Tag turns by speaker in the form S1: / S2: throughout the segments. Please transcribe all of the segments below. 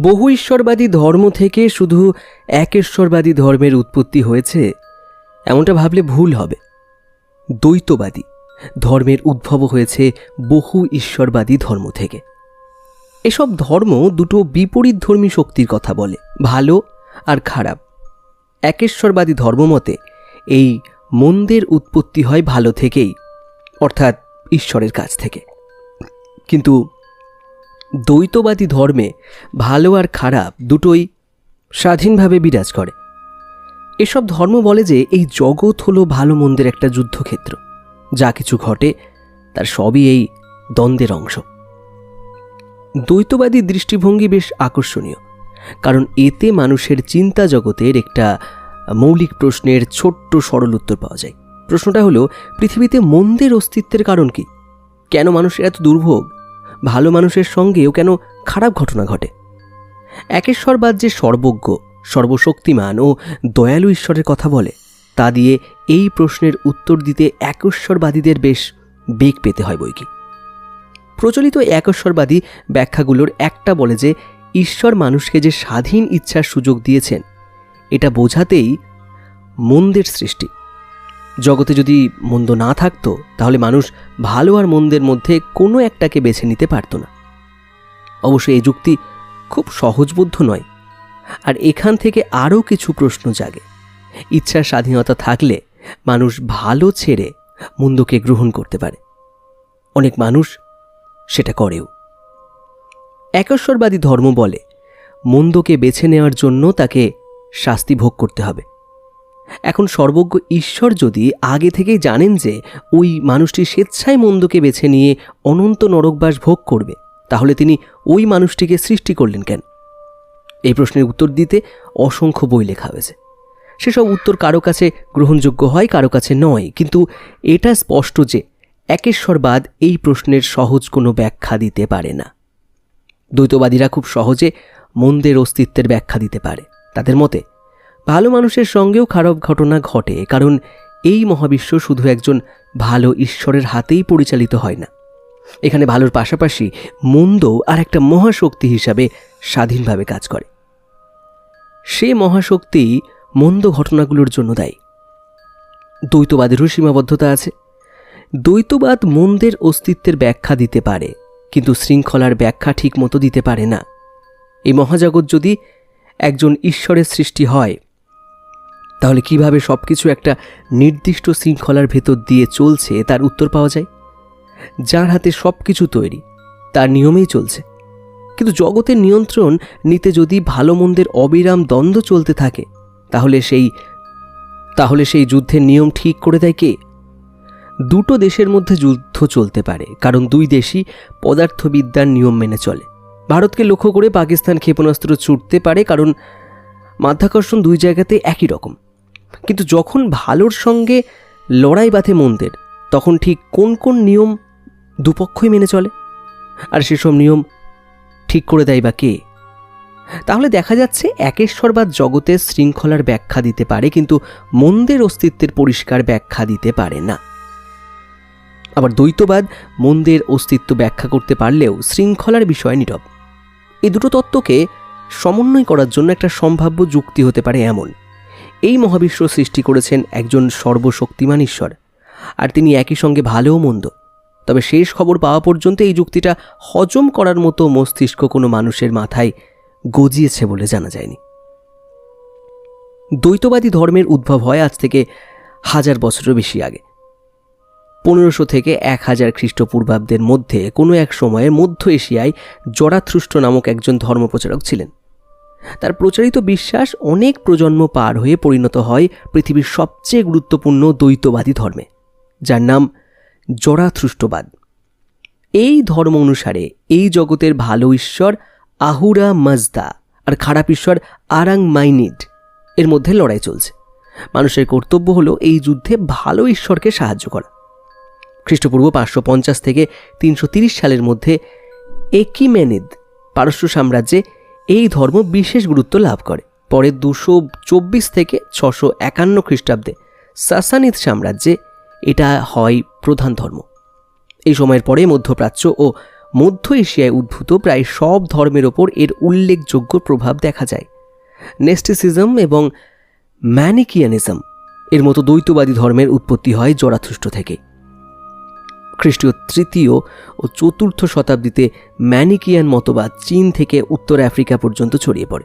S1: বহু ঈশ্বরবাদী ধর্ম থেকে শুধু একেশ্বরবাদী ধর্মের উৎপত্তি হয়েছে, এমনটা ভাবলে ভুল হবে। দ্বৈতবাদী ধর্মের উদ্ভব হয়েছে বহু ঈশ্বরবাদী ধর্ম থেকে। এসব ধর্ম দুটো বিপরীত ধর্মী শক্তির কথা বলে, ভালো আর খারাপ। একেশ্বরবাদী ধর্মমতে এই মন্দের উৎপত্তি হয় ভালো থেকেই, অর্থাৎ ঈশ্বরের কাছ থেকে। কিন্তু দ্বৈতবাদী ধর্মে ভালো আর খারাপ দুটোই স্বাধীনভাবে বিরাজ করে। এসব ধর্ম বলে যে এই জগৎ হলো ভালো মন্দের একটা যুদ্ধক্ষেত্র। যা কিছু ঘটে, তার সবই এই দ্বন্দ্বের অংশ। দ্বৈতবাদী দৃষ্টিভঙ্গি বেশ আকর্ষণীয়, কারণ এতে মানুষের চিন্তা জগতের একটা মৌলিক প্রশ্নের ছোট্ট সরল উত্তর পাওয়া যায়। প্রশ্নটা হলো, পৃথিবীতে মন্দের অস্তিত্বের কারণ কি? কেন মানুষের এত দুর্ভোগ? ভালো মানুষের সঙ্গেও কেন খারাপ ঘটনা ঘটে? একেশ্বরবাদ যে সর্বজ্ঞ, সর্বশক্তিমান ও দয়ালু ঈশ্বরের কথা বলে, তা দিয়ে এই প্রশ্নের উত্তর দিতে একেশ্বরবাদীদের বেশ বেগ পেতে হয় বই কি প্রচলিত একেশ্বরবাদী ব্যাখ্যাগুলোর একটা বলে যে, ঈশ্বর মানুষকে যে স্বাধীন ইচ্ছার সুযোগ দিয়েছেন, এটা বোঝাতেই মন্দের সৃষ্টি। জগতে যদি মন্দ না থাকতো, তাহলে মানুষ ভালো আর মন্দের মধ্যে কোনো একটাকে বেছে নিতে পারত না। অবশ্য এই যুক্তি খুব সহজবোধ্য নয়। আর এখান থেকে আরও কিছু প্রশ্ন জাগে। ইচ্ছার স্বাধীনতা থাকলে মানুষ ভালো ছেড়ে মন্দকে গ্রহণ করতে পারে। অনেক মানুষ সেটা করেও। একশ্বরবাদী ধর্ম বলে, মন্দকে বেছে নেওয়ার জন্য তাকে শাস্তি ভোগ করতে হবে। এখন সর্বজ্ঞ ঈশ্বর যদি আগে থেকেই জানেন যে ওই মানুষটি স্বেচ্ছায় মন্দকে বেছে নিয়ে অনন্ত নরকবাস ভোগ করবে, তাহলে তিনি ওই মানুষটিকে সৃষ্টি করলেন কেন? এই প্রশ্নের উত্তর দিতে অসংখ্য বই লেখা হয়েছে। সেসব উত্তর কারও কাছে গ্রহণযোগ্য হয়, কারও কাছে নয়। কিন্তু এটা স্পষ্ট যে একেশ্বরবাদ এই প্রশ্নের সহজ কোনো ব্যাখ্যা দিতে পারে না। দ্বৈতবাদীরা খুব সহজে মন্দের অস্তিত্বের ব্যাখ্যা দিতে পারে। তাদের মতে ভালো মানুষের সঙ্গেও খারাপ ঘটনা ঘটে, কারণ এই মহাবিশ্ব শুধু একজন ভালো ঈশ্বরের হাতেই পরিচালিত হয় না। এখানে ভালোর পাশাপাশি মন্দ আর একটা মহাশক্তি হিসাবে স্বাধীনভাবে কাজ করে। সে মহাশক্তি মন্দ ঘটনাগুলোর জন্য দায়ী। দ্বৈতবাদেরও সীমাবদ্ধতা আছে। দ্বৈতবাদ মন্দের অস্তিত্বের ব্যাখ্যা দিতে পারে, কিন্তু শৃঙ্খলার ব্যাখ্যা ঠিক মতো দিতে পারে না। এই মহাজগৎ যদি একজন ঈশ্বরের সৃষ্টি হয় তাহলে কীভাবে সব কিছু একটা নির্দিষ্ট শৃঙ্খলার ভেতর দিয়ে চলছে, তার উত্তর পাওয়া যায়? যার হাতে সব কিছু তৈরি, তার নিয়মেই চলছে। কিন্তু জগতের নিয়ন্ত্রণ নিতে যদি ভালো মন্দের অবিরাম দ্বন্দ্ব চলতে থাকে, তাহলে সেই তাহলে সেই যুদ্ধের নিয়ম ঠিক করে দেয় কে? দুটো দেশের মধ্যে যুদ্ধ চলতে পারে, কারণ দুই দেশই পদার্থবিদ্যার নিয়ম মেনে চলে। ভারতকে লক্ষ্য করে পাকিস্তান ক্ষেপণাস্ত্র ছুটতে পারে, কারণ মাধ্যাকর্ষণ দুই জায়গাতে একই রকম। কিন্তু যখন ভালোর সঙ্গে লড়াই বাঁধে মন্দের, তখন ঠিক কোন কোন নিয়ম দুপক্ষই মেনে চলে? আর সেসব নিয়ম ঠিক করে দেয় বা কে? তাহলে দেখা যাচ্ছে একেশ্বরবাদ জগতের শৃঙ্খলার ব্যাখ্যা দিতে পারে, কিন্তু মন্দের অস্তিত্বের পরিষ্কার ব্যাখ্যা দিতে পারে না। আবার দ্বৈতবাদ মন্দের অস্তিত্ব ব্যাখ্যা করতে পারলেও শৃঙ্খলার বিষয় নীরব। এই দুটো তত্ত্বকে সমন্বয় করার জন্য একটা সম্ভাব্য যুক্তি হতে পারে এমন। এই মহাবিশ্ব সৃষ্টি করেছেন একজন সর্বশক্তিমান ঈশ্বর। আর তিনি একই সঙ্গে ভালো মন্দ। তবে শেষ খবর পাওয়া পর্যন্ত এই যুক্তিটা হজম করার মতো মস্তিষ্ক কোনো মানুষের মাথায় গজিয়েছে বলে জানা যায়নি। দ্বৈতবাদী ধর্মের উদ্ভব হয় আজ থেকে হাজার বছরেরও বেশি আগে। পনেরোশো থেকে এক হাজার খ্রিস্টপূর্বাব্দের মধ্যে কোনো এক সময়ে মধ্য এশিয়ায় জরাথ্রুষ্ট নামক একজন ধর্মপ্রচারক ছিলেন। তার প্রচারিত বিশ্বাস অনেক প্রজন্ম পার হয়ে পরিণত হয় পৃথিবীর সবচেয়ে গুরুত্বপূর্ণ দ্বৈতবাদী ধর্মে, যার নাম জরাথ্রুষ্টবাদ এই ধর্ম অনুসারে এই জগতের ভালো ঈশ্বর আহুরা মাজদা আর খারাপ ঈশ্বর আরাং মাইনিড এর মধ্যে লড়াই চলছে। মানুষের কর্তব্য হলো এই যুদ্ধে ভালো ঈশ্বরকে সাহায্য করা। খ্রিস্টপূর্ব পাঁচশো পঞ্চাশ থেকে তিনশো সালের মধ্যে একিমেনিদ, পারস্য সাম্রাজ্যে এই ধর্ম বিশেষ গুরুত্ব লাভ করে। পরে দুশো চব্বিশ থেকে ছশো একান্ন খ্রিস্টাব্দে সাসানিদ সাম্রাজ্যে এটা হয় প্রধান ধর্ম। এই সময়ের পরে মধ্যপ্রাচ্য ও মধ্য এশিয়ায় উদ্ভূত প্রায় সব ধর্মের ওপর এর উল্লেখযোগ্য প্রভাব দেখা যায়। নেস্টিসিজম এবং ম্যানিকিয়ানিজম এর মতো দ্বৈতবাদী ধর্মের উৎপত্তি হয় জরাথুষ্ট থেকে। খ্রিস্টীয় তৃতীয় ও চতুর্থ শতাব্দীতে ম্যানিকিয়ান মতবাদ চীন থেকে উত্তর আফ্রিকা পর্যন্ত ছড়িয়ে পড়ে।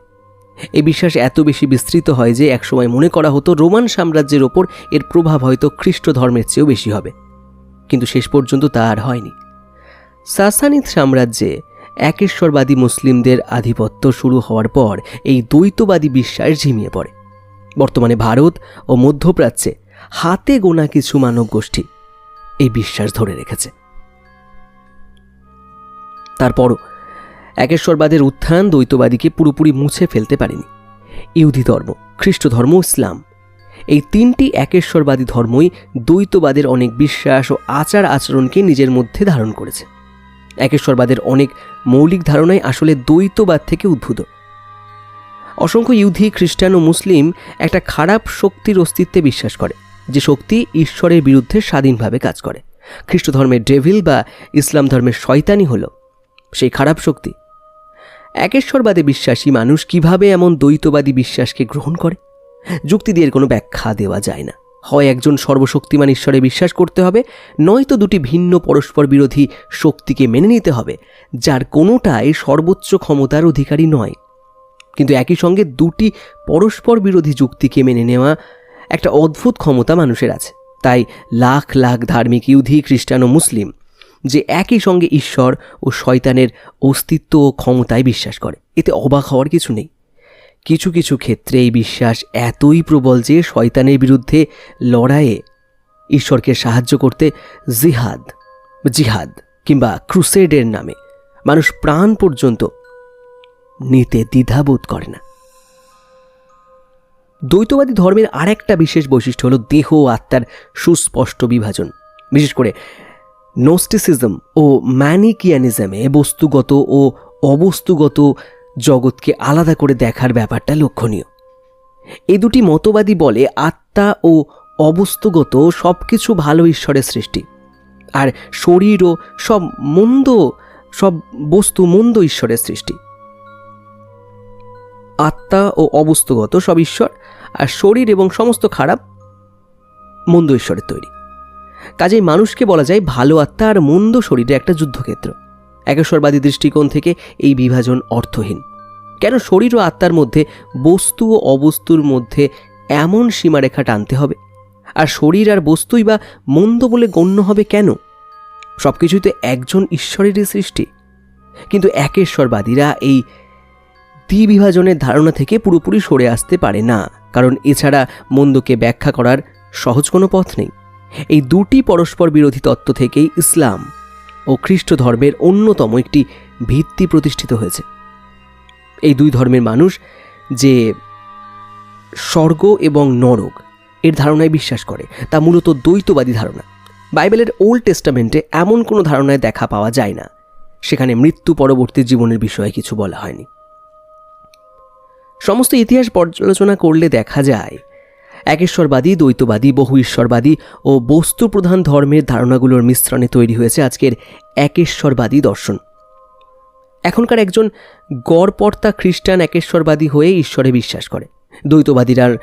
S1: এই বিশ্বাস এত বেশি বিস্তৃত হয় যে একসময় মনে করা হতো রোমান সাম্রাজ্যের ওপর এর প্রভাব হয়তো খ্রিস্ট ধর্মের চেয়েও বেশি হবে। কিন্তু শেষ পর্যন্ত তা আর হয়নি। সাসানিদ সাম্রাজ্যে একেশ্বরবাদী মুসলিমদের আধিপত্য শুরু হওয়ার পর এই দ্বৈতবাদী বিশ্বাস ঝিমিয়ে পড়ে। বর্তমানে ভারত ও মধ্যপ্রাচ্যে হাতে গোনা কিছু মানব গোষ্ঠী এই বিশ্বাস ধরে রেখেছে। তারপরও একেশ্বরবাদের উত্থান দ্বৈতবাদীকে পুরোপুরি মুছে ফেলতে পারেনি। ইহুদি ধর্ম, খ্রিস্ট ধর্ম ইসলাম। এই তিনটি একেশ্বরবাদী ধর্মই দ্বৈতবাদের অনেক বিশ্বাস ও আচার আচরণকে নিজের মধ্যে ধারণ করেছে। একেশ্বরবাদের অনেক মৌলিক ধারণাই আসলে দ্বৈতবাদ থেকে উদ্ভূত। অসংখ্য ইহুদি, খ্রিস্টান ও মুসলিম একটা খারাপ শক্তির অস্তিত্বে বিশ্বাস করে। যে শক্তি ঈশ্বরের বিরুদ্ধে স্বাধীনভাবে কাজ করে। খ্রিস্ট ধর্মের ডেভিল বা ইসলাম ধর্মের শয়তানি হল সেই খারাপ শক্তি। একেশ্বরবাদে বিশ্বাসী মানুষ কীভাবে এমন দ্বৈতবাদী বিশ্বাসকে গ্রহণ করে? যুক্তি দিয়ে কোনো ব্যাখ্যা দেওয়া যায় না। হয় একজন সর্বশক্তিমান ঈশ্বরে বিশ্বাস করতে হবে, নয়তো দুটি ভিন্ন পরস্পর বিরোধী শক্তিকে মেনে নিতে হবে, যার কোনোটাই সর্বোচ্চ ক্ষমতার অধিকারী নয়। কিন্তু একই সঙ্গে দুটি পরস্পর বিরোধী যুক্তিকে মেনে নেওয়া একটা অদ্ভুত ক্ষমতা মানুষের আছে। তাই লাখ লাখ ধার্মিক ইহুদি, খ্রিস্টান ও মুসলিম যে একই সঙ্গে ঈশ্বর ও শয়তানের অস্তিত্ব ও ক্ষমতায় বিশ্বাস করে। এতে অবাক হওয়ার কিছু নেই। কিছু কিছু ক্ষেত্রে এই বিশ্বাস এতই প্রবল যে শয়তানের বিরুদ্ধে লড়াইয়ে ঈশ্বরকে সাহায্য করতে জিহাদ জিহাদ কিংবা ক্রুসেডের নামে মানুষ প্রাণ পর্যন্ত নিতে দ্বিধাবোধ করে না। দ্বৈতবাদী ধর্মের আরেকটা বিশেষ বৈশিষ্ট্য হলো দেহ ও আত্মার সুস্পষ্ট বিভাজন। বিশেষ করে নোস্টিসিজম ও ম্যানিকিয়ানিজমে বস্তুগত ও অবস্তুগত জগৎকে আলাদা করে দেখার ব্যাপারটা লক্ষণীয়। এই দুটি মতবাদী বলে আত্মা ও অবস্তুগত সব কিছু ভালো ঈশ্বরের সৃষ্টি। আর শরীর ও সব মন্দ, সব বস্তু মন্দ ঈশ্বরের সৃষ্টি। আত্মা ও অবস্তুগত সব ঈশ্বর আর শরীর এবং সমস্ত খারাপ মন্দ ঈশ্বরের তৈরি। কাজেই মানুষকে বলা যায় ভালো আত্মা আর মন্দ শরীরে একটা যুদ্ধক্ষেত্র। একেশ্বরবাদী দৃষ্টিকোণ থেকে এই বিভাজন অর্থহীন। কেন শরীর ও আত্মার মধ্যে বস্তু ও অবস্তুর মধ্যে এমন সীমারেখা টানতে হবে? আর শরীর আর বস্তুই বা মন্দ বলে গণ্য হবে কেন? সব কিছুই তো একজন ঈশ্বরেরই সৃষ্টি। কিন্তু একেশ্বরবাদীরা এই দ্বিবিভাজনের ধারণা থেকে পুরোপুরি সরে আসতে পারে না, কারণ এছাড়া মন্দকে ব্যাখ্যা করার সহজ কোনো পথ নেই। এই দুটি পরস্পর বিরোধী তত্ত্ব থেকেই ইসলাম ও খ্রিস্ট ধর্মের অন্যতম একটি ভিত্তি প্রতিষ্ঠিত হয়েছে। এই দুই ধর্মের মানুষ যে স্বর্গ এবং নরক, এর ধারণায় বিশ্বাস করে, তা মূলত দ্বৈতবাদী ধারণা। বাইবেলের ওল্ড টেস্টামেন্টে এমন কোনো ধারণায় দেখা পাওয়া যায় না। সেখানে মৃত্যু পরবর্তী জীবনের বিষয়ে কিছু বলা হয়নি। সমস্ত ইতিহাস পর্যালোচনা করলে দেখা যায়, একেশ্বরবাদী, দ্বৈতবাদী, বহু ঈশ্বরবাদী ও বস্তু প্রধান ধর্মের ধারণাগুলোর মিশ্রণে তৈরি হয়েছে আজকের একেশ্বরবাদী দর্শন। এখনকার একজন গড়পর্তা খ্রিস্টান একেশ্বরবাদী হয়ে ঈশ্বরে বিশ্বাস করে। দ্বৈতবাদীরার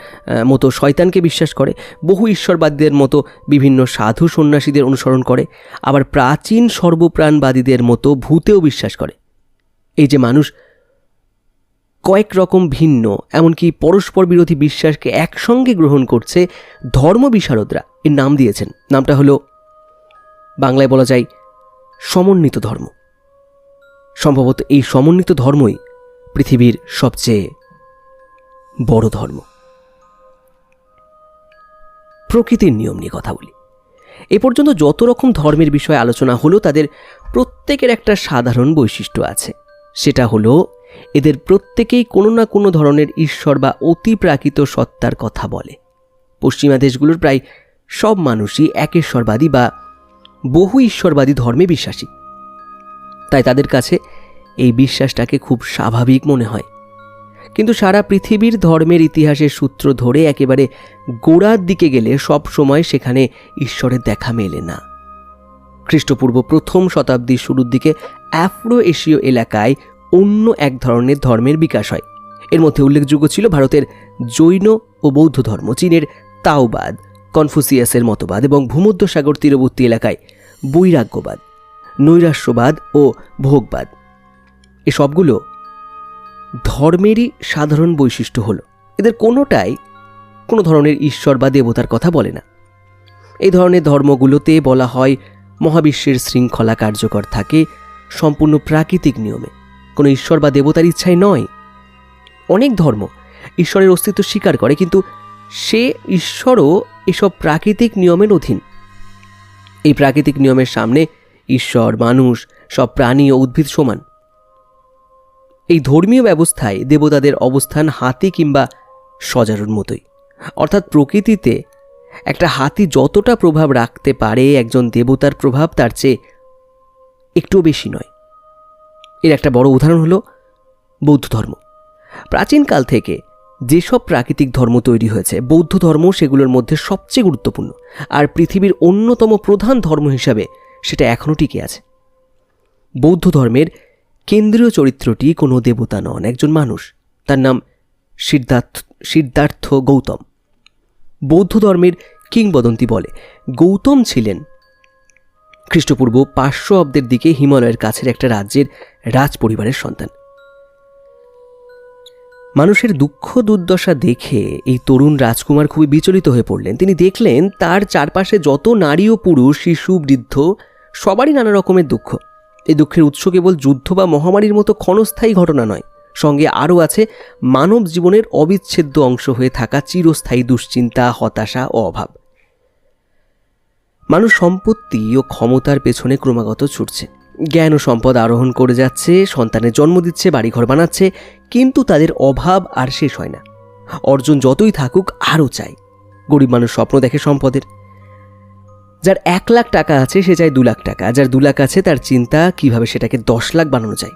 S1: মতো শয়তানকে বিশ্বাস করে, বহু ঈশ্বরবাদীদের মতো বিভিন্ন সাধু সন্ন্যাসীদের অনুসরণ করে, আবার প্রাচীন সর্বপ্রাণবাদীদের মতো ভূতেও বিশ্বাস করে। এই যে মানুষ কয়েক রকম ভিন্ন, এমনকি পরস্পর বিরোধী বিশ্বাসকে একসঙ্গে গ্রহণ করছে ধর্ম বিশারদরা। এর নাম দিয়েছেন। নামটা হলো, বাংলায় বলা যায়, সমন্বিত ধর্ম। সম্ভবত এই সমন্বিত ধর্মই পৃথিবীর সবচেয়ে বড় ধর্ম। প্রকৃতির নিয়ম নিয়ে কথা বলি। এ পর্যন্ত যত রকম ধর্মের বিষয়ে আলোচনা হলো, তাদের প্রত্যেকের একটা সাধারণ বৈশিষ্ট্য আছে। সেটা হলো এদের প্রত্যেকেই কোনো না কোনো ধরনের ঈশ্বর বা অতিপ্রাকৃত সত্তার কথা বলে। পশ্চিমা দেশগুলোর প্রায় সব মানুষই একেশ্বরবাদী বা বহু ঈশ্বরবাদী ধর্মে বিশ্বাসী। তাই তাদের কাছে এই বিশ্বাসটাকে খুব স্বাভাবিক মনে হয়। কিন্তু সারা পৃথিবীর ধর্মের ইতিহাসের সূত্র ধরে একেবারে গোড়ার দিকে গেলে সব সময় সেখানে ঈশ্বরের দেখা মেলে না। খ্রিস্টপূর্ব প্রথম শতাব্দীর শুরুর দিকে অ্যাফ্রো এশীয় এলাকায় অন্য এক ধরনের ধর্মের বিকাশ হয়। এর মধ্যে উল্লেখযোগ্য ছিল ভারতের জৈন ও বৌদ্ধ ধর্ম, চীনের তাওবাদ, কনফুসিয়াসের মতবাদ এবং ভূমধ্যসাগর তীরবর্তী এলাকায় বৈরাগ্যবাদ নৈরাস্যবাদ ও ভোগবাদ। এ সবগুলো ধর্মেরই সাধারণ বৈশিষ্ট্য হলো। এদের কোনোটাই কোনো ধরনের ঈশ্বর বা দেবতার কথা বলে না। এই ধরনের ধর্মগুলোতে বলা হয় মহাবিশ্বের শৃঙ্খলা কার্যকর থাকে সম্পূর্ণ প্রাকৃতিক নিয়মে। কোনো ঈশ্বর বা দেবতার ইচ্ছায় নয়। অনেক ধর্ম ঈশ্বরের অস্তিত্ব স্বীকার করে, কিন্তু সে ঈশ্বরও এসব প্রাকৃতিক নিয়মের অধীন। এই প্রাকৃতিক নিয়মের সামনে ঈশ্বর, মানুষ, সব প্রাণী ও উদ্ভিদ সমান। এই ধর্মীয় ব্যবস্থায় দেবতাদের অবস্থান হাতি কিংবা সজারুর মতোই। অর্থাৎ প্রকৃতিতে একটা হাতি যতটা প্রভাব রাখতে পারে একজন দেবতার প্রভাব তার চেয়ে একটুও বেশি নয়। এর একটা বড় উদাহরণ হলো বৌদ্ধ ধর্ম। প্রাচীনকাল থেকে যেসব প্রাকৃতিক ধর্ম তৈরি হয়েছে, বৌদ্ধ ধর্ম সেগুলোর মধ্যে সবচেয়ে গুরুত্বপূর্ণ আর পৃথিবীর অন্যতম প্রধান ধর্ম হিসাবে সেটা এখনও টিকে আছে। বৌদ্ধ ধর্মের কেন্দ্রীয় চরিত্রটি কোনো দেবতা নন, একজন মানুষ। তার নাম সিদ্ধার্থ সিদ্ধার্থ গৌতম। বৌদ্ধ ধর্মের কিংবদন্তি বলে গৌতম ছিলেন খ্রিস্টপূর্ব পাঁচশো অব্দের দিকে হিমালয়ের কাছের একটা রাজ্যের রাজ পরিবারের সন্তান। মানুষের দুঃখ দুর্দশা দেখে এই তরুণ রাজকুমার খুবই বিচলিত হয়ে পড়লেন। তিনি দেখলেন তার চারপাশে যত নারী ও পুরুষ, শিশু, বৃদ্ধ, সবারই নানা রকমের দুঃখ। এই দুঃখের উৎস কেবল যুদ্ধ বা মহামারীর মতো ক্ষণস্থায়ী ঘটনা নয়, সঙ্গে আরও আছে মানব জীবনের অবিচ্ছেদ্য অংশ হয়ে থাকা চিরস্থায়ী দুশ্চিন্তা, হতাশা ও অভাব। মানুষ সম্পত্তি ও ক্ষমতার পেছনে ক্রমাগত ছুটছে। জ্ঞান ও সম্পদ আরোহণ করে যাচ্ছে, সন্তানের জন্ম দিচ্ছে, বাড়িঘর বানাচ্ছে, কিন্তু তাদের অভাব আর শেষ হয় না। অর্জন যতই থাকুক, আরও চাই গরিব মানুষ স্বপ্ন দেখে সম্পদের। যার এক লাখ টাকা আছে, সে চায় দু লাখ টাকা। যার দু লাখ আছে, তার চিন্তা কীভাবে সেটাকে দশ লাখ বানানো যায়।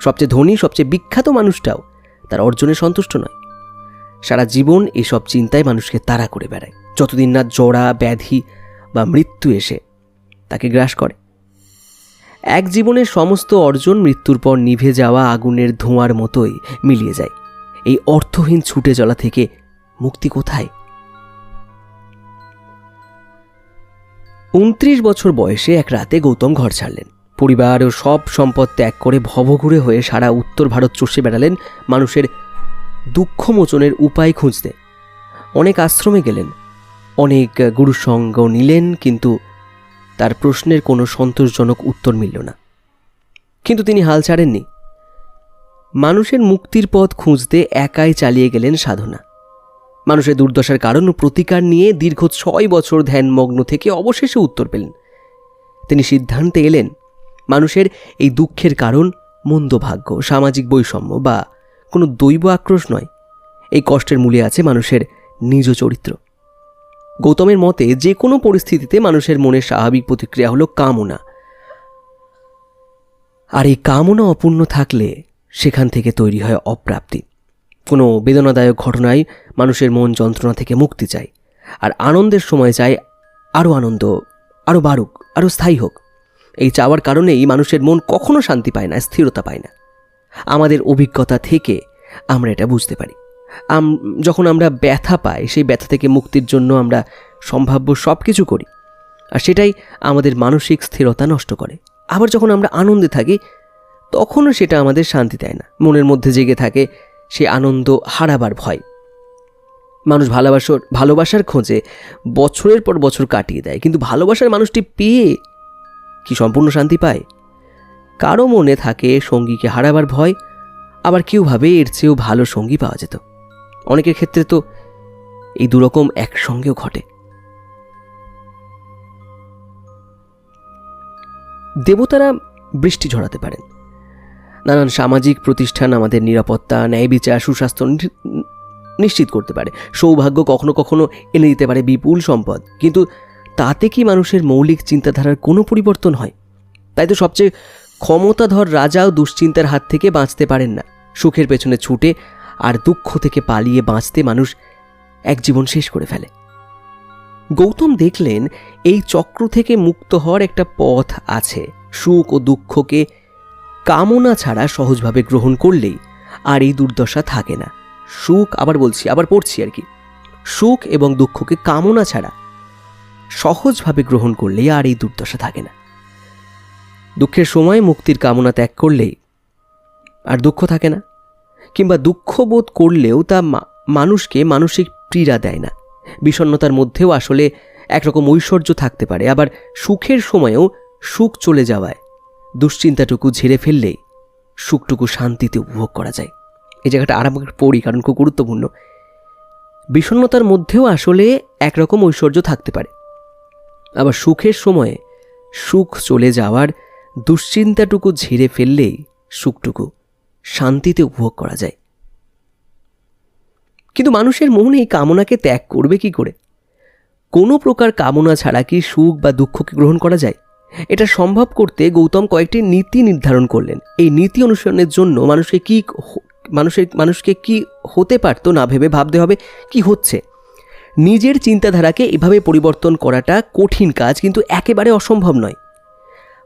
S1: সবচেয়ে ধনী, সবচেয়ে বিখ্যাত মানুষটাও তার অর্জনে সন্তুষ্ট নয়। সারা জীবন এসব চিন্তায় মানুষকে তাড়া করে বেড়ায়। যতদিন না জড়া ব্যাধি বা মৃত্যু এসে তাকে গ্রাস করে। এক জীবনের সমস্ত অর্জন মৃত্যুর পর নিভে যাওয়া আগুনের ধোঁয়ার মতোই মিলিয়ে যায়। এই অর্থহীন ছুটে চলা থেকে মুক্তি কোথায়? উনত্রিশ বছর বয়সে এক রাতে গৌতম ঘর ছাড়লেন। পরিবার ও সব সম্পদ ত্যাগ করে ভবঘুরে হয়ে সারা উত্তর ভারত চষে বেড়ালেন মানুষের দুঃখ মোচনের উপায় খুঁজতে। অনেক আশ্রমে গেলেন, অনেক গুরুসঙ্গ নিলেন, কিন্তু তার প্রশ্নের কোনো সন্তোষজনক উত্তর মিলল না। কিন্তু তিনি হাল ছাড়েননি। মানুষের মুক্তির পথ খুঁজতে একাই চালিয়ে গেলেন সাধনা। মানুষের দুর্দশার কারণ ও প্রতিকার নিয়ে দীর্ঘ ছয় বছর ধ্যানমগ্ন থেকে অবশেষে উত্তর পেলেন। তিনি সিদ্ধান্তে এলেন, মানুষের এই দুঃখের কারণ মন্দ ভাগ্য, সামাজিক বৈষম্য বা কোনো দৈব আক্রোশ নয়। এই কষ্টের মূলে আছে মানুষের নিজ চরিত্র। গৌতমের মতে যে কোনো পরিস্থিতিতে মানুষের মনের স্বাভাবিক প্রতিক্রিয়া হলো কামনা। আর এই কামনা অপূর্ণ থাকলে সেখান থেকে তৈরি হয় অপ্রাপ্তি। কোনো বেদনাদায়ক ঘটনায় মানুষের মন যন্ত্রণা থেকে মুক্তি চায়। আর আনন্দের সময় চায় আরও আনন্দ, আরও বাড়ুক, আরও স্থায়ী হোক। এই চাওয়ার কারণেই মানুষের মন কখনো শান্তি পায় না, স্থিরতা পায় না। আমাদের অভিজ্ঞতা থেকে আমরা এটা বুঝতে পারি। যখন আমরা ব্যথা পাই, সেই ব্যথা থেকে মুক্তির জন্য আমরা সম্ভাব্য সব কিছু করি। আর সেটাই আমাদের মানসিক স্থিরতা নষ্ট করে। আবার যখন আমরা আনন্দে থাকি, তখনও সেটা আমাদের শান্তি দেয় না। মনের মধ্যে জেগে থাকে সে আনন্দ হারাবার ভয়। মানুষ ভালোবাসার ভালোবাসার খোঁজে বছরের পর বছর কাটিয়ে দেয়। কিন্তু ভালোবাসার মানুষটি পেয়ে কি সম্পূর্ণ শান্তি পায়? কারও মনে থাকে সঙ্গীকে হারাবার ভয়, আবার কেউ ভাবে এর চেয়েও ভালো সঙ্গী পাওয়া যেত। অনেকের ক্ষেত্রে তো এই দুরকম একসঙ্গেও ঘটে। দেবতারা বৃষ্টি ঝরাতে পারেন। নানান সামাজিক প্রতিষ্ঠান আমাদের নিরাপত্তা ন্যায় বিচার সুস্বাস্থ্য নিশ্চিত করতে পারে। সৌভাগ্য কখনো কখনো এনে দিতে পারে বিপুল সম্পদ। কিন্তু তাতে কি মানুষের মৌলিক চিন্তাধারার কোনো পরিবর্তন হয়? তাই তো সবচেয়ে ক্ষমতাধর রাজাও দুশ্চিন্তার হাত থেকে বাঁচতে পারেন না। সুখের পেছনে ছুটে আর দুঃখ থেকে পালিয়ে বাঁচতে মানুষ এক জীবন শেষ করে ফেলে। গৌতম দেখলেন এই চক্র থেকে মুক্ত হওয়ার একটা পথ আছে। সুখ ও দুঃখকে কামনা ছাড়া সহজভাবে গ্রহণ করলেই আর এই দুর্দশা থাকে না। সুখ, আবার বলছি, আবার পড়ছি আর কি। সুখ এবং দুঃখকে কামনা ছাড়া সহজভাবে গ্রহণ করলেই আর এই দুর্দশা থাকে না। দুঃখের সময় মুক্তির কামনা ত্যাগ করলেই আর দুঃখ থাকে না। কিংবা দুঃখ বোধ করলেও তা মানুষকে মানসিক পীড়া দেয় না। বিষণ্ণতার মধ্যেও আসলে একরকম ঐশ্বর্য থাকতে পারে, আবার সুখের সময়েও সুখ চলে যাওয়ায় দুশ্চিন্তাটুকু ঝেড়ে ফেললেই সুখটুকু শান্তিতে উপভোগ করা যায়। এই জায়গাটা আরাম করে পড়ি কারণ খুব গুরুত্বপূর্ণ। বিষণ্ণতার মধ্যেও আসলে একরকম ঐশ্বর্য থাকতে পারে। আবার সুখের সময়ে সুখ চলে যাওয়ার দুশ্চিন্তাটুকু ঝেড়ে ফেললেই সুখটুকু শান্তিতে উপভোগ করা যায়। কিন্তু মানুষের মন এই কামনাকে ত্যাগ করবে কি করে? কোনো প্রকার কামনা ছাড়া কি সুখ বা দুঃখকে গ্রহণ করা যায়? এটা সম্ভব করতে গৌতম কয়েকটি নীতি নির্ধারণ করলেন। এই নীতি অনুসরণের জন্য মানুষকে কি মানুষের, মানুষকে কি হতে পারতো না ভেবে ভাবতে হবে কি হচ্ছে। নিজের চিন্তাধারাকে এভাবে পরিবর্তন করাটা কঠিন কাজ, কিন্তু একেবারে অসম্ভব নয়।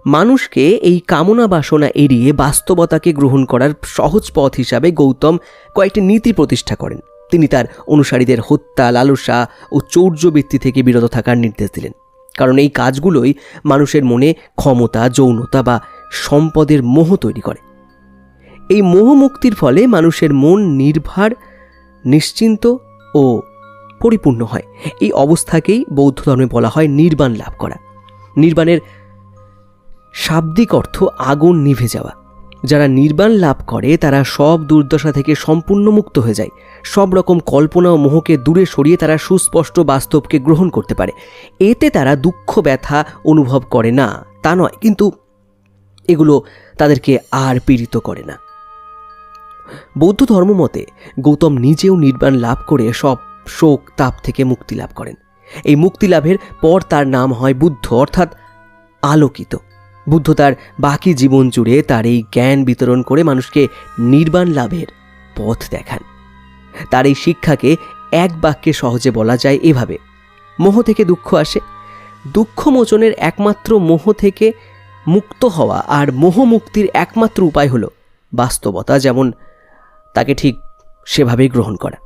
S1: মানুষকে এই কামনা বাসনা এড়িয়ে বাস্তবতাকে গ্রহণ করার সহজ পথ হিসাবে গৌতম কয়েকটি নীতি প্রতিষ্ঠা করেন। তিনি তার অনুসারীদের হত্যা, লালসা ও চৌর্যবৃত্তি থেকে বিরত থাকার নির্দেশ দিলেন। কারণ এই কাজগুলোই মানুষের মনে ক্ষমতা, যৌনতা বা সম্পদের মোহ তৈরি করে। এই মোহমুক্তির ফলে মানুষের মন নির্ভার, নিশ্চিন্ত ও পরিপূর্ণ হয়। এই অবস্থাকেই বৌদ্ধ ধর্মে বলা হয় নির্বাণ লাভ করা। নির্বাণের শাব্দিক অর্থ আগুন নিভে যাওয়া। যারা নির্বাণ লাভ করে, তারা সব দুর্দশা থেকে সম্পূর্ণ মুক্ত হয়ে যায়। সব রকম কল্পনা ও মোহকে দূরে সরিয়ে তারা সুস্পষ্ট বাস্তবকে গ্রহণ করতে পারে। এতে তারা দুঃখ, ব্যথা অনুভব করে না, তা নয়, কিন্তু এগুলো তাদেরকে আর পীড়িত করে না। বৌদ্ধ ধর্মমতে গৌতম নিজেও নির্বাণ লাভ করে সব শোক, তাপ থেকে মুক্তি লাভ করেন। এই মুক্তি লাভের পর তার নাম হয় বুদ্ধ, অর্থাৎ আলোকিত। বুদ্ধ তার বাকি জীবন জুড়ে তার এই জ্ঞান বিতরণ করে মানুষকে নির্বাণ লাভের পথ দেখান। তার এই শিক্ষাকে এক বাক্যে সহজে বলা যায় এভাবে, মোহ থেকে দুঃখ আসে। দুঃখ মোচনের একমাত্র মোহ থেকে মুক্ত হওয়া আর মোহ মুক্তির একমাত্র উপায় হলো বাস্তবতা, যেমন তাকে ঠিক সেভাবেই গ্রহণ করা।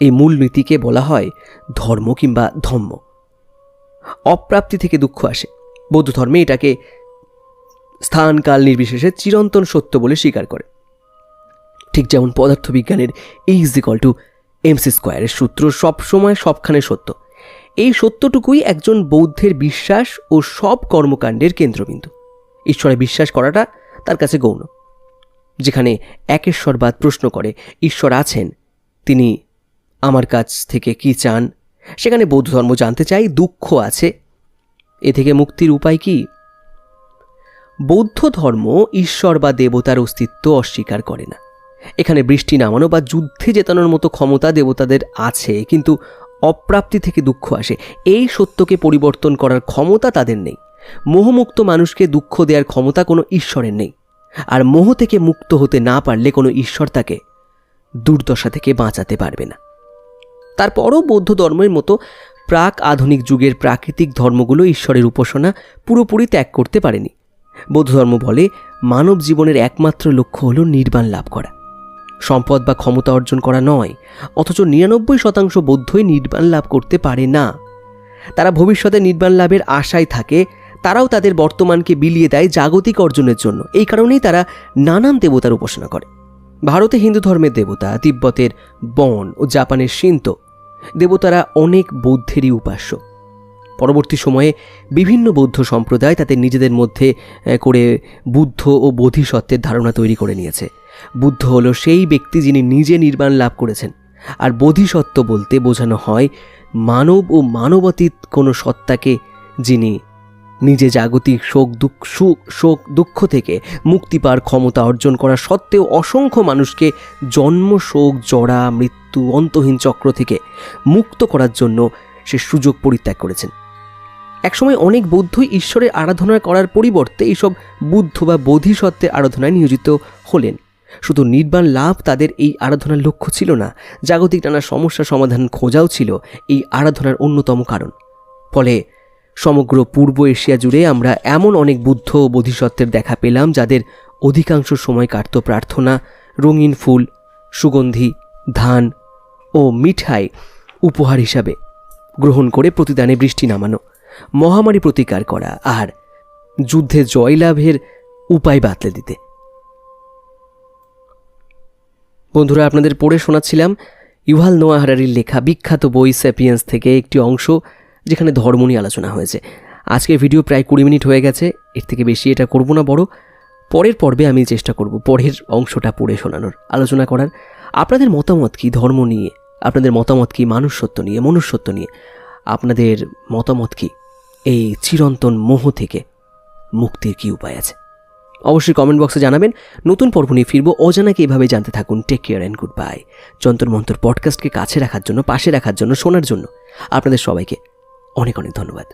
S1: এই মূল নীতিকে বলা হয় ধর্ম কিংবা ধম্ম। অপ্রাপ্তি থেকে দুঃখ আসে। বৌদ্ধ ধর্মে এটাকে স্থান কাল নির্বিশেষে চিরন্তন সত্য বলে স্বীকার করে। ঠিক যেমন পদার্থবিজ্ঞানের ইজ ইকল টু এমসি স্কোয়ারের সূত্র সবসময় সবখানে সত্য। এই সত্যটুকুই একজন বৌদ্ধের বিশ্বাস ও সব কর্মকাণ্ডের কেন্দ্রবিন্দু। ঈশ্বরে বিশ্বাস করাটা তার কাছে গৌণ। যেখানে একেশ্বরবাদ প্রশ্ন করে, ঈশ্বর আছেন? তিনি আমার কাছ থেকে কি চান? সেখানে বৌদ্ধ ধর্ম জানতে চাই দুঃখ আছে এ থেকে মুক্তির উপায় কি? বৌদ্ধ ধর্ম ঈশ্বর বা দেবতার অস্তিত্ব অস্বীকার করে না। এখানে বৃষ্টি নামানো বা যুদ্ধে জেতানোর মতো ক্ষমতা দেবতাদের আছে, কিন্তু অপ্রাপ্তি থেকে দুঃখ আসে। এই সত্যকে পরিবর্তন করার ক্ষমতা তাদের নেই। মোহমুক্ত মানুষকে দুঃখ দেওয়ার ক্ষমতা কোনো ঈশ্বরের নেই। আর মোহ থেকে মুক্ত হতে না পারলে কোনো ঈশ্বর তাকে দুর্দশা থেকে বাঁচাতে পারবে না। তারপরও বৌদ্ধ ধর্মের মতো প্রাক আধুনিক যুগের প্রাকৃতিক ধর্মগুলো ঈশ্বরের উপাসনা পুরোপুরি ত্যাগ করতে পারেনি। বৌদ্ধ ধর্ম বলে মানব জীবনের একমাত্র লক্ষ্য হল নির্বাণ লাভ করা। সম্পদ বা ক্ষমতা অর্জন করা নয়, অথচ নিরানব্বই শতাংশ বৌদ্ধই নির্বাণ লাভ করতে পারে না। তারা ভবিষ্যতে নির্বাণ লাভের আশায় থাকে, তারাও তাদের বর্তমানকে বিলিয়ে দেয় জাগতিক অর্জনের জন্য। এই কারণেই তারা নানান দেবতার উপাসনা করে। ভারতে হিন্দু ধর্মের দেবতা তিব্বতের বন ও জাপানের শিন্ত দেবতারা অনেক বৌদ্ধেরই উপাস্য। পরবর্তী সময়ে বিভিন্ন বৌদ্ধ সম্প্রদায় তাদের নিজেদের মধ্যে করে বুদ্ধ ও বোধিসত্ত্বের ধারণা তৈরি করে নিয়েছে। বুদ্ধ হলো সেই ব্যক্তি যিনি নিজে নির্বাণ লাভ করেছেন। আর বোধিসত্ত্ব বলতে বোঝানো হয় মানব ও মানবাতীত কোনো সত্তাকে যিনি নিজে জাগতিক শোক দুঃখ সুখ শোক দুঃখ থেকে মুক্তি পাওয়ার ক্ষমতা অর্জন করা সত্ত্বেও অসংখ্য মানুষকে জন্ম, শোক, জরা মৃত্যু অন্তহীন চক্র থেকে মুক্ত করার জন্য সে সুযোগ পরিত্যাগ করেছেন। একসময় অনেক বৌদ্ধই ঈশ্বরের আরাধনা করার পরিবর্তে এইসব বুদ্ধ বা বোধিসত্ত্বের আরাধনায় নিয়োজিত হলেন। শুধু নির্বাণ লাভ তাদের এই আরাধনার লক্ষ্য ছিল না, জাগতিক নানা সমস্যা সমাধান খোঁজাও ছিল এই আরাধনার অন্যতম কারণ। ফলে সমগ্র পূর্ব এশিয়া জুড়ে আমরা এমন অনেক বুদ্ধ ও বোধিসত্ত্বের দেখা পেলাম, যাদের অধিকাংশ সময় কাটত প্রার্থনা, রঙিন ফুল, সুগন্ধি, ধান ও মিঠাই উপহার হিসাবে গ্রহণ করে প্রতিদানে বৃষ্টি নামানো, মহামারী প্রতিকার করা আর যুদ্ধে জয়লাভের উপায় বাতলে দিতে। বন্ধুরা, আপনাদের পড়ে শোনাচ্ছিলাম ইউহাল নোয়া হারারির লেখা বিখ্যাত বই স্যাপিয়েন্স থেকে একটি অংশ যেখানে ধর্ম নিয়ে আলোচনা হয়েছে। আজকে ভিডিও প্রায় কুড়ি মিনিট হয়ে গেছে, এর থেকে বেশি এটা করব না বড়। পরের পর্বে আমি চেষ্টা করব পরের অংশটা পড়ে শোনানোর, আলোচনা করার। আপনাদের মতামত কি ধর্ম নিয়ে? আপনাদের মতামত কি মানুষত্ব নিয়ে, মনুষ্যত্ব নিয়ে? আপনাদের মতামত কি এই চিরন্তন মোহ থেকে মুক্তির কি উপায় আছে? অবশ্যই কমেন্ট বক্সে জানাবেন। নতুন পর্ব নিয়ে ফিরবো। অজানাকে এভাবে জানতে থাকুন। Take care and good bye Jantar Mantar পডকাস্টকে কাছে রাখার জন্য, পাশে রাখার জন্য, শোনার জন্য আপনাদের সবাইকে অনেক অনেক ধন্যবাদ।